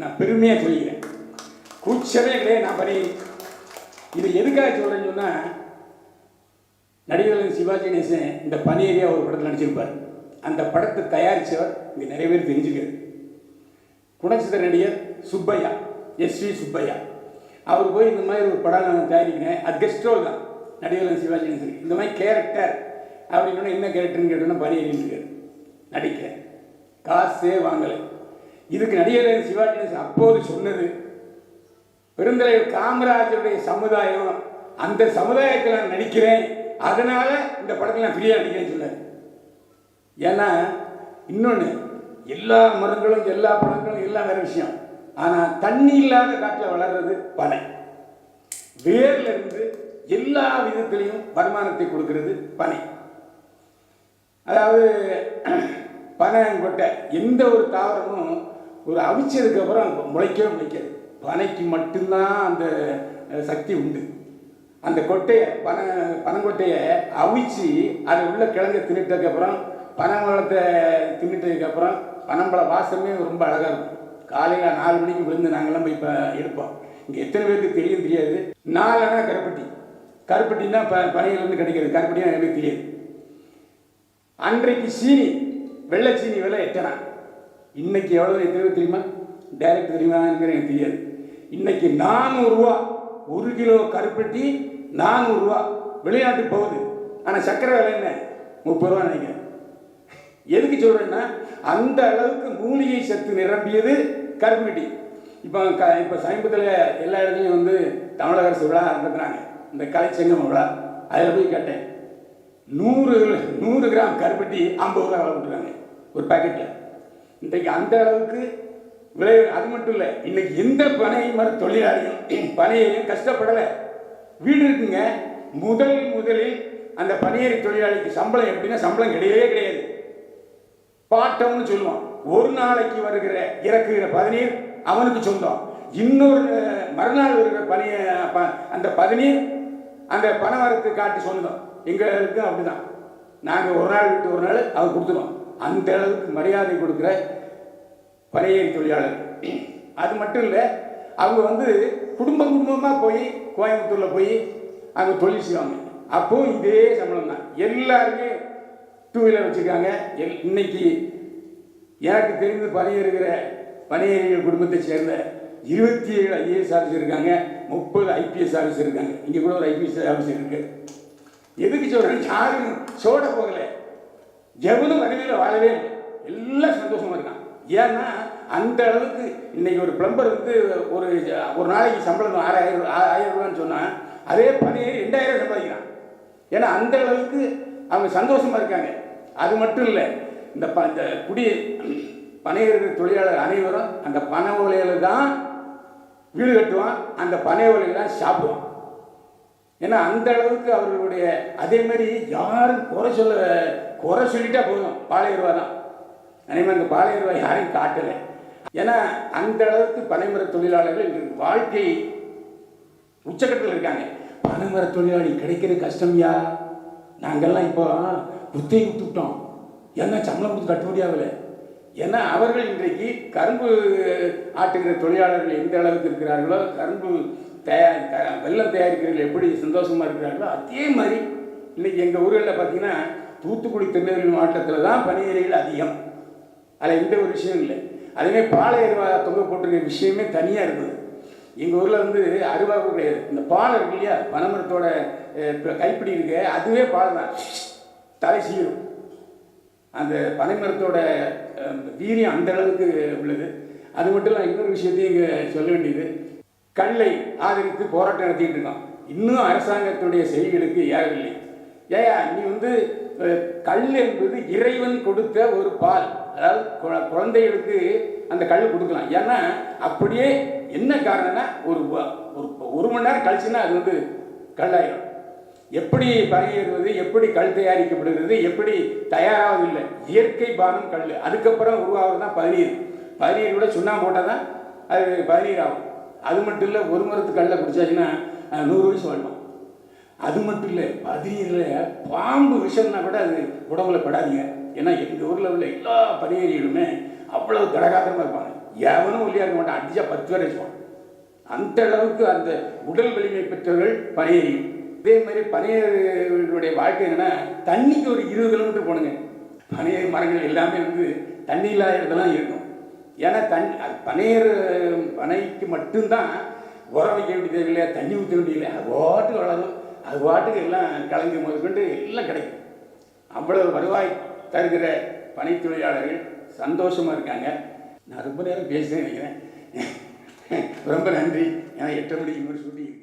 நான் பெருமையாக சொல்லிக்கிறேன். கூச்சமே கிடையாது நான் பண்ணி இது எதுக்காக சொல்கிறேன்னு சொன்னால் நடிகர் சிவாஜி கணேசன் இந்த பனியேரியா ஒரு படத்தில் நடிச்சிருப்பார். அந்த படத்தை தயாரித்தவர் இங்கே நிறைய பேர் தெரிஞ்சுக்கிறது. குணச்சித்திர நடிகர் சுப்பையா எஸ் வி சுப்பையா. அவர் போய் இந்த மாதிரி ஒரு படம் நான் தயாரிக்கிறேன். அது கெஸ்ட் ரோல் தான். நடிகர் சிவாஜி கணேசன். இந்த மாதிரி கேரக்டர் அப்படின்னு என்ன கேரக்டர்னு கேட்டோன்னா பனியேறின்னு இருக்கார் நடிக்க. காசே வாங்கலை. இதுக்கு நடிகர் சிவாஜி அப்போது சொன்னது பெருந்தலைவர் காமராஜருடைய சமுதாயம் அந்த சமுதாயத்தில் நான் நடிக்கிறேன் அதனால இந்த படத்தில் நான் ஃப்ரீயாக நடிக்கிறேன்னு சொன்னார். ஏன்னா இன்னொன்று எல்லா மரங்களும் எல்லா பழங்களும் எல்லாம் வேற விஷயம். ஆனால் தண்ணி இல்லாத காட்டில் வளர்றது பனை. வேர்லேருந்து எல்லா விதத்திலையும் வருமானத்தை கொடுக்கறது பனை. அதாவது பனைங்கொட்டை எந்த ஒரு தாவரமும் ஒரு அவிச்சதுக்கு அப்புறம் முளைக்கவே முளைக்காது. பனைக்கு மட்டும்தான் அந்த சக்தி உண்டு. அந்த கொட்டையை பனை பனங்கொட்டையை அவிச்சு அதை உள்ள கிழங்க தின்னுட்டதுக்கப்புறம் பனம்பழத்தை தின்னுட்டதுக்கப்புறம் பனம்பழ வாசமே ரொம்ப அழகாக இருக்கும். காலையில் நாலு மணிக்கு விழுந்து நாங்கள்லாம் போய் இப்போ எடுப்போம். இங்கே எத்தனை பேருக்கு தெரியும் தெரியாது. நாலனா கருப்பட்டி. கருப்பட்டின்னா ப பனையிலேருந்து கிடைக்கிறது. கருப்பட்டினா எனக்கு தெரியாது. அன்றைக்கு சீனி வெள்ளை சீனி விலை எட்டனா? இன்னைக்கு எவ்வளோ எத்தனை தெரியுமா? டைரக்ட் தெரியுமாங்கிற எனக்கு தெரியாது. இன்னைக்கு நானூறுரூவா ஒரு கிலோ கருப்பட்டி நானூறுரூவா வெளிநாட்டுக்கு போகுது. ஆனால் சர்க்கரை விலை என்ன? முப்பது ரூபா நினைக்கிறேன். எதுக்கு சொல்கிறேன்னா அந்த அளவுக்கு மூலிகை சத்து நிரம்பியது கருப்பட்டி. இப்போ க இப்போ சமீபத்தில் எல்லா இடத்துலையும் வந்து தமிழக அரசு விழா நடத்துகிறாங்க இந்த கலைச்சங்கம் விழா. அதில் போய் கேட்டேன். நூறு நூறு கிராம் கருப்பட்டி ஐம்பது ரூபா விலை கொடுக்குறாங்க. ஒரு பாக்கெட்டில் இன்றைக்கு அந்த அளவுக்கு விளை அது மட்டும் இல்லை இன்னைக்கு எந்த பனை மர தொழிலாளியும் பனையையும் கஷ்டப்படலை? வீடு இருக்குங்க. முதல் முதலில் அந்த பனையேறி தொழிலாளிக்கு சம்பளம் எப்படின்னா சம்பளம் கிடையவே கிடையாது. பாட்டம்னு சொல்லுவான். ஒரு நாளைக்கு வருகிற இறக்குகிற பதநீர் அவனுக்கு சொந்தம். இன்னொரு மறுநாள் வருகிற பனி ப- அந்த பதநீர் அந்த பனைமரத்து காட்டி சொந்தம். எங்களுக்கு அப்படிதான். நாங்கள் ஒரு நாள் விட்டு ஒரு நாள் அவர் கொடுத்துருவோம். அந்த அளவுக்கு மரியாதை கொடுக்குற பழைய தொழிலாளர். அது மட்டும் இல்லை அவங்க வந்து குடும்பம் குடும்பமாக போய் கோயம்புத்தூரில் போய் அங்கே தொழில் செய்வாங்க. அப்போவும் இதே சம்பளம் தான். எல்லாருமே டூ வீலர் வச்சுருக்காங்க. எல் இன்னைக்கு எனக்கு தெரிந்து பணியிருக்கிற பணியேறிகள் குடும்பத்தை சேர்ந்த இருபத்தி ஏழு ஐஏஎஸ் ஆஃபீஸர் இருக்காங்க. முப்பது ஐபிஎஸ் ஆஃபீஸர் இருக்காங்க. இங்கே கூட ஒரு ஐபிஎஸ் ஆஃபீஸர் இருக்கு. எதுக்கு சொல்கிறேன் யாரும் சோட போகலை. எவனும் வறுமையில் வாழவே இல்லை. எல்லாம் சந்தோஷம் ஏன்னா அந்த அளவுக்கு இன்னைக்கு ஒரு பிளம்பர் வந்து ஒரு ஒரு நாளைக்கு சம்பளம் ஆறாயிரம் ரூபா- ஆயிரம் ரூபான்னு சொன்னால் அதே பணி ரெண்டாயிரம் சம்பாதிக்கிறான். ஏன்னா அந்த அளவுக்கு அவங்க சந்தோஷமா இருக்காங்க. அது மட்டும் இல்லை இந்த ப இந்த குடி பனையர்கள் தொழிலாளர் அனைவரும் அந்த பனை ஓலையில் தான் வீடு கட்டுவான் அந்த பனை ஓலையில தான் சாப்பிடுவான். ஏன்னா அந்த அளவுக்கு அவர்களுடைய அதே மாதிரி யாரும் குறை சொல்ல குறை சொல்லிட்டா போதும் பாளையருவா தான் அதேமாதிரி அந்த பாளையருவா யாரையும் காட்டலை. ஏன்னா அந்த அளவுக்கு பனைமர தொழிலாளர்கள் வாழ்க்கை உச்சக்கட்டத்தில் இருக்காங்க. பனைமர தொழிலாளி கிடைக்கிறது கஷ்டம்யா நாங்கள்லாம் இப்போ புத்தை விட்டுவிட்டோம் ஏன்னா சம்பளம் கொடுத்து கட்டுப்படி ஆகலை ஏன்னா அவர்கள் இன்றைக்கு கரும்பு ஆட்டுகிற தொழிலாளர்கள் எந்த அளவுக்கு இருக்கிறார்களோ கரும்பு தயார் வெள்ளம் தயாரிக்கிறவர்கள் எப்படி சந்தோஷமாக இருக்கிறார்களோ அதே மாதிரி இன்றைக்கி எங்கள் ஊர்களில் பார்த்தீங்கன்னா தூத்துக்குடி திருநெல்வேலி மாவட்டத்தில் தான் பனியறைகள் அதிகம். அதில் எந்த ஒரு விஷயம் இல்லை. அதேமாதிரி பாலை அருவா தொங்க போட்டிருக்க விஷயமே தனியாக இருந்தது. எங்கள் ஊரில் வந்து அருவா கிடையாது இந்த பாலை இருக்கு இல்லையா பனைமரத்தோட கைப்பிடி இருக்கு அதுவே பால் தான். தலை சீரும் அந்த பனைமரத்தோட வீரியம் அந்த அளவுக்கு உள்ளது. அது மட்டும் இல்லை இன்னொரு விஷயத்தையும் இங்கே சொல்ல வேண்டியது. கல்லை ஆதரித்து போராட்டம் நடத்திட்டு இருக்கோம் இன்னும் அரசாங்கத்துடைய செய்திகளுக்கு ஏறவில்லை. ஏயா நீ வந்து கல் என்பது இறைவன் கொடுத்த ஒரு பால். அதாவது குழந்தைகளுக்கு அந்த கல் கொடுக்கலாம். ஏன்னா அப்படியே என்ன காரணம்னா ஒரு ஒரு ஒரு மணி நேரம் கழிச்சுன்னா அது வந்து கல்லாயிரும். எப்படி பரவிடுவது எப்படி கல் தயாரிக்கப்படுகிறது எப்படி தயாராவதில்லை இயற்கை பானம் கல். அதுக்கப்புறம் உருவாகிறது தான் பதினீர் பதினீர் கூட சுண்ணாம்பு போட்டால் தான் அது பதினீர் ஆகும். அது மட்டும் இல்லை ஒரு மரத்து கல்லை பிடிச்சாச்சுன்னா நூறு வயசு வாழ்வோம். அது மட்டும் இல்லை பதநீரில் பாம்பு விஷம்னா கூட அது உடம்புல படாதீங்க. ஏன்னா எங்கள் ஊரில் உள்ள எல்லா பனியேரிகளுமே அவ்வளவு கடகாத்திரமாக இருப்பாங்க. எவனும் ஒல்லியாக இருக்க மாட்டான். அடிச்சா பத்து பேர் வச்சுப்பான் அந்த அளவுக்கு அந்த உடல் வலிமை பெற்றவர்கள் பனையேறி இதே மாதிரி பனையர்களுடைய வாழ்க்கை என்னென்னா தண்ணிக்கு ஒரு இருபது கிலோமீட்டர் போனுங்க பனையேறு மரங்கள் எல்லாமே வந்து தண்ணி இல்லாத இடத்துலாம் இருக்கும். ஏன்னா தண் அது பனையர் பனைக்கு மட்டும்தான் உரம் வைக்க வேண்டிய இல்லையா? தண்ணி ஊற்ற வேண்டியதில்லை அது ஓட்டு வளரும். அது பாட்டுக்கு எல்லாம் கலந்து முதற்கொண்டு எல்லாம் கிடைக்கும். அவ்வளவு வருவாய் தருகிற பனை தொழிலாளர்கள் சந்தோஷமாக இருக்காங்க. நான் ரொம்ப நேரம் பேசுகிறேன் நினைக்கிறேன். ரொம்ப நன்றி. ஏன்னா எட்டு மணிக்கு இன்னொரு ஷூட்டிங்